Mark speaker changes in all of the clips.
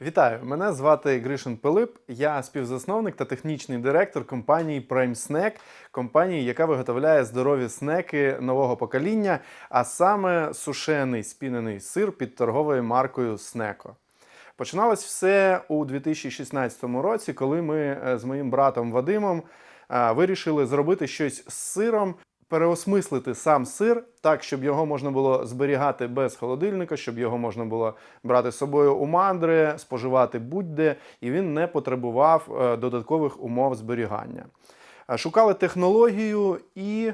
Speaker 1: Вітаю! Мене звати Гришин Пилип. Я співзасновник та технічний директор компанії Prime Snack, компанії, яка виготовляє здорові снеки нового покоління, а саме сушений спінений сир під торговою маркою Снеко. Починалось все у 2016 році, коли ми е, з моїм братом Вадимом вирішили зробити щось з сиром, переосмислити сам сир так, щоб його можна було зберігати без холодильника, щоб його можна було брати з собою у мандри, споживати будь-де, і він не потребував е, додаткових умов зберігання. Е, Шукали технологію і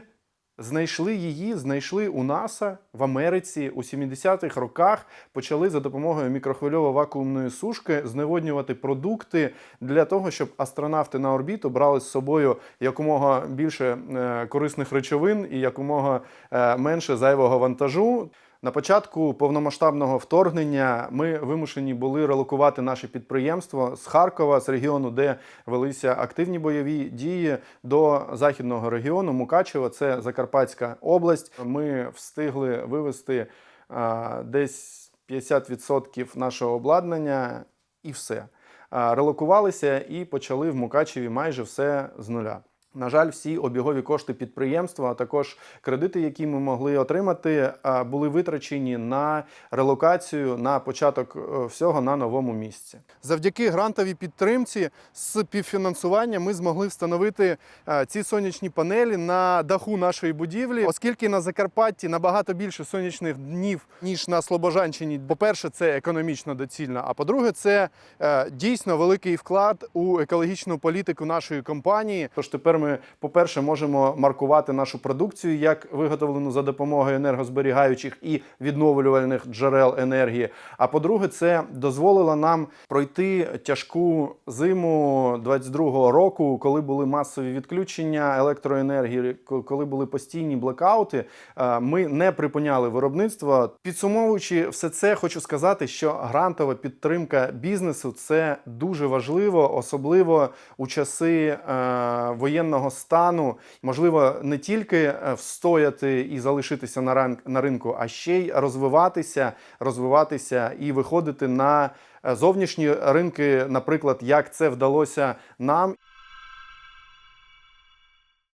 Speaker 1: знайшли її, знайшли у НАСА в Америці у 70-х роках. Почали за допомогою мікрохвильово-вакуумної сушки зневоднювати продукти для того, щоб астронавти на орбіту брали з собою якомога більше е, корисних речовин і якомога е, менше зайвого вантажу. На початку повномасштабного вторгнення ми вимушені були релокувати наше підприємство з Харкова, з регіону, де велися активні бойові дії, до західного регіону Мукачево, це Закарпатська область. Ми встигли вивезти а, десь 50% нашого обладнання і все. А, Релокувалися і почали в Мукачеві майже все з нуля. На жаль, всі обігові кошти підприємства, а також кредити, які ми могли отримати, були витрачені на релокацію на початок е, всього на новому місці. Завдяки грантовій підтримці з співфінансування ми змогли встановити е, ці сонячні панелі на даху нашої будівлі, оскільки на Закарпатті набагато більше сонячних днів ніж на Слобожанщині. По-перше, це економічно доцільно. А по-друге, це е, дійсно великий вклад у екологічну політику нашої компанії. Тож тепер ми, по-перше, можемо маркувати нашу продукцію як виготовлену за допомогою енергозберігаючих і відновлювальних джерел енергії. А по-друге, це дозволило нам пройти тяжку зиму 22-го року, коли були масові відключення електроенергії, коли були постійні блекаути. Е, Ми не припиняли виробництво. Підсумовуючи все це, хочу сказати, що грантова підтримка бізнесу це дуже важливо, особливо у часи е, воєнного стану. Можливо, не тільки е, встояти і залишитися на ран- на ринку, а ще й розвиватися, розвиватися і виходити на е, зовнішні ринки, наприклад, як це вдалося нам.